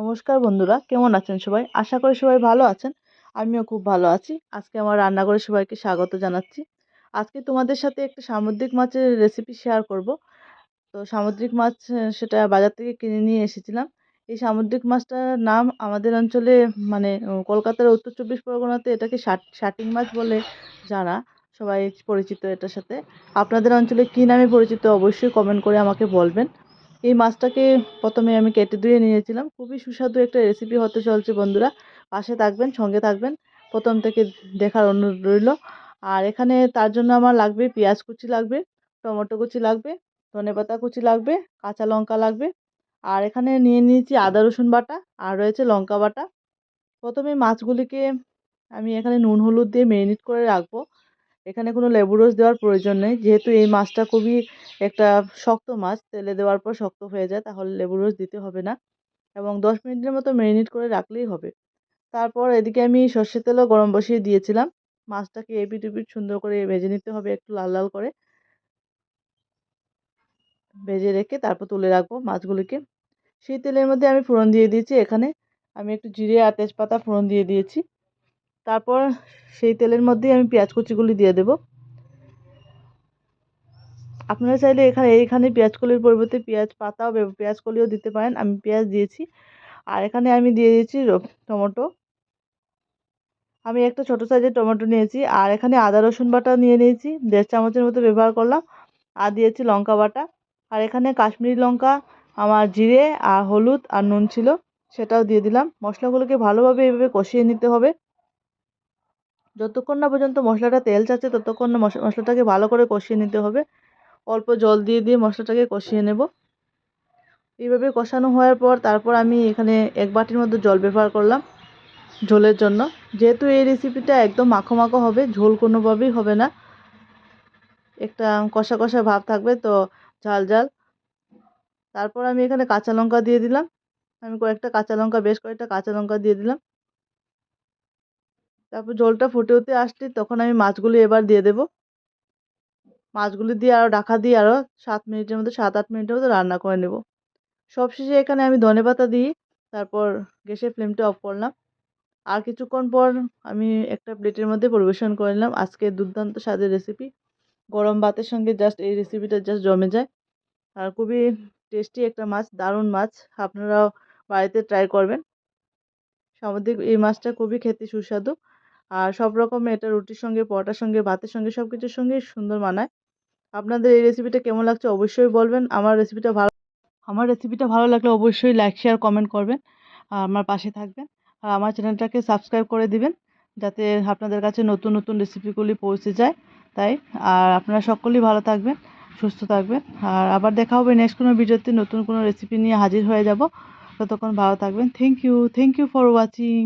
নমস্কার বন্ধুরা, কেমন আছেন সবাই? আশা করি সবাই ভালো আছেন। আমিও খুব ভালো আছি। আজকে আমার রান্নাঘরে সবাইকে স্বাগত জানাচ্ছি। আজকে তোমাদের সাথে একটা সামুদ্রিক মাছের রেসিপি শেয়ার করব। তো সামুদ্রিক মাছ সেটা বাজার থেকে কিনে নিয়ে এসেছিলাম। এই সামুদ্রিক মাছটার নাম আমাদের অঞ্চলে মানে কলকাতার উত্তর চব্বিশ পরগনাতে এটাকে শাট- মাছ বলে জানা। সবাই পরিচিত এটার সাথে। আপনাদের অঞ্চলে কী নামে পরিচিত অবশ্যই কমেন্ট করে আমাকে বলবেন। এই মাছটাকে প্রথমে আমি কেটে ধুয়ে নিয়েছিলাম। খুবই সুস্বাদু একটা রেসিপি হতে চলছে বন্ধুরা। পাশে থাকবেন, সঙ্গে থাকবেন। প্রথম থেকে দেখার অনুরোধ রইল। আর এখানে তার জন্য আমার লাগবে পেঁয়াজ কুচি লাগবে, টমেটো কুচি লাগবে ধনেপাতা কুচি লাগবে, কাঁচা লঙ্কা লাগবে। আর এখানে নিয়ে নিয়েছি আদা, রসুন বাটা আর রয়েছে লঙ্কা বাটা। প্রথমে মাছগুলিকে আমি এখানে নুন, হলুদ দিয়ে মেরিনেট করে রাখব। এখানে কোনো লেবু রস দেওয়ার প্রয়োজন নেই। যেহেতু এই মাছটা খুবই একটা শক্ত মাছ, তেলে দেওয়ার পর শক্ত হয়ে যায়, তাহলে লেবু রস দিতে হবে না। এবং দশ মিনিটের মতো ম্যারিনেট করে রাখলেই হবে। তারপর এদিকে আমি সর্ষের তেলও গরম বসিয়ে দিয়েছিলাম। মাছটাকে এপিট ওপিট সুন্দর করে ভেজে নিতে হবে একটু লাল লাল করে। ভেজে রেখে তারপর তুলে রাখব মাছগুলিকে। সেই তেলের মধ্যে আমি ফোড়ন দিয়ে দিয়েছি। এখানে আমি একটু জিরে আর তেজপাতা ফোড়ন দিয়ে দিয়েছি। তারপর সেই তেলের মধ্যেই আমি পেঁয়াজ কুচিগুলি দিয়ে দেবো। আপনারা চাইলে এখানে, এইখানে পেঁয়াজ কলির পরিবর্তে পেঁয়াজ পাতাও ব্যব- পেঁয়াজ কলিও দিতে পারেন। আমি পেঁয়াজ দিয়েছি। আর এখানে আমি দিয়ে দিয়েছি টমেটো। আমি একটা ছোটো সাইজের টমেটো নিয়েছি। আর এখানে আদা, রসুন বাটা নিয়ে নিয়েছি। দেড় চামচের মতো ব্যবহার করলাম। আর দিয়েছি লঙ্কা বাটা। আর এখানে কাশ্মীরি লঙ্কা, আমার জিরে, আর হলুদ, আর নুন ছিল, সেটাও দিয়ে দিলাম। মশলাগুলোকে ভালোভাবে এইভাবে কষিয়ে নিতে হবে। যতক্ষণ না পর্যন্ত মশলাটা তেল ছাড়ছে ততক্ষণ না মশ- মশলাটাকে ভালো করে কষিয়ে নিতে হবে। অল্প জল দিয়ে দিয়ে মশলাটাকে কষিয়ে নেব। এইভাবে কষানো হওয়ার পর তারপর আমি এখানে এক বাটির মধ্যে জল ব্যবহার করলাম ঝোলের জন্য। যেহেতু এই রেসিপিটা একদম মাখো মাখো হবে, ঝোল কোনোভাবেই হবে না। একটা কষা কষা ভাব থাকবে তো ঝাল ঝাল। তারপর আমি এখানে কাঁচা লঙ্কা দিয়ে দিলাম। আমি কয়েকটা কাঁচা লঙ্কা, বেশ কয়েকটা কাঁচা লঙ্কা দিয়ে দিলাম। তারপর জলটা ফুটে উঠে আসলে তখন আমি মাছগুলি এবার দিয়ে দেবো। মাছগুলি দিয়ে আরও ঢাকা দিয়ে আরও সাত মিনিটের মতো, সাত আট মিনিটের মতো রান্না করে নেব। সবশেষে এখানে আমি ধনেপাতা দিই তারপর গ্যাসের ফ্লেমটা অফ করলাম। আর কিছুক্ষণ পর আমি একটা প্লেটের মধ্যে পরিবেশন করে নিলাম। আজকে দুর্দান্ত স্বাদের রেসিপি গরম ভাতের সঙ্গে জাস্ট এই রেসিপিটা জাস্ট জমে যায়। আর খুবই টেস্টি একটা মাছ, দারুণ মাছ। আপনারাও বাড়িতে ট্রাই করবেন। সামুদ্রিক এই মাছটা খুবই খেতে সুস্বাদু। আর সব রকম এটা রুটির সঙ্গে, পরোটার সঙ্গে, ভাতের সঙ্গে সব কিছুর সঙ্গেই সুন্দর মানায়। আপনাদের এই রেসিপিটা কেমন লাগছে অবশ্যই বলবেন। আমার রেসিপিটা ভালো আমার রেসিপিটা ভালো লাগলে অবশ্যই লাইক শেয়ার কমেন্ট করবেন। আর আমার পাশে থাকবেন। আর আমার চ্যানেলটাকে সাবস্ক্রাইব করে দিবেন যাতে আপনাদের কাছে নতুন নতুন রেসিপিগুলি পৌঁছে যায়। তাই, আর আপনারা সকলেই ভালো থাকবেন, সুস্থ থাকবেন। আর আবার দেখা হবে নেক্সট কোনো ভিডিওতে নতুন কোনো রেসিপি নিয়ে হাজির হয়ে যাব। ততক্ষণ ভালো থাকবেন। Thank you thank you for watching